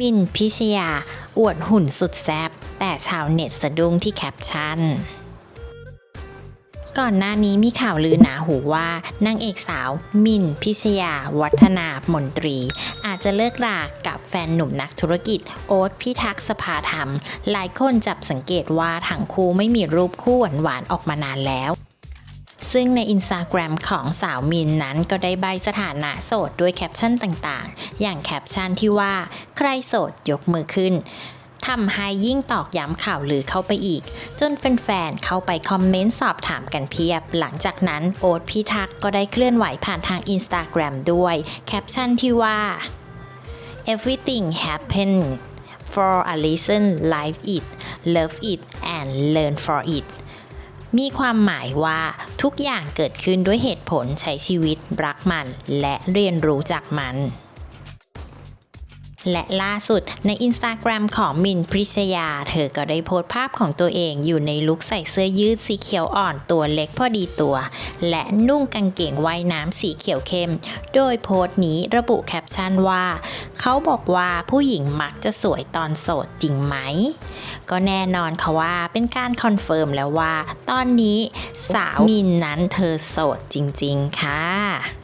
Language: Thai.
มินพิชยา อวดหุ่นสุดแซบแต่ชาวเน็ตสะดุ้งที่แคปชั่น ก่อนหน้านี้มีข่าวลือหนาหูว่านางเอกสาว มินพิชยา วัฒนามนตรี อาจจะเลิกรากับแฟนหนุ่มนักธุรกิจ โอ๊ตพิทักษ์สภาธรรม หลายคนจับสังเกตว่าทั้งคู่ไม่มีรูปคู่หวานๆออกมานานแล้ว ซึ่งในอินสตาแกรมของสาวมินนั้นก็ได้ใบสถานะโสดด้วยแคปชั่นต่างๆ อย่างแคปชั่นที่ว่า ใครโสดยกมือขึ้นทำให้ยิ่งตอกย้ำข่าวลือเข้าไปอีก จนแฟนๆ เข้าไปคอมเมนต์สอบถามกันเพียบ หลังจากนั้นโอ๊ตพิทักษ์ก็ได้เคลื่อนไหวผ่านทางอินสตาแกรมด้วยแคปชั่นที่ว่า everything happen for a reason live it love it and learn for it มีความหมายว่าทุกอย่างเกิดขึ้นด้วยเหตุผลใช้ชีวิตรักมัน และเรียนรู้จากมัน และล่าสุดในอินสตาแกรมของมินพริชยา เธอก็ได้โพสต์ภาพของตัวเองอยู่ในลุคใส่เสื้อยืดสีเขียวอ่อนตัวเล็กพอดีตัว และนุ่งกางเกงว่ายน้ำสีเขียวเข้ม โดยโพสต์นี้ระบุแคปชั่นว่า เขาบอกว่าผู้หญิงมักจะสวยตอนโสดจริงไหม ก็แน่นอนค่ะว่าเป็นการคอนเฟิร์มแล้วว่า ตอนนี้สาวมินนั้นเธอโสดจริง ๆ ค่ะ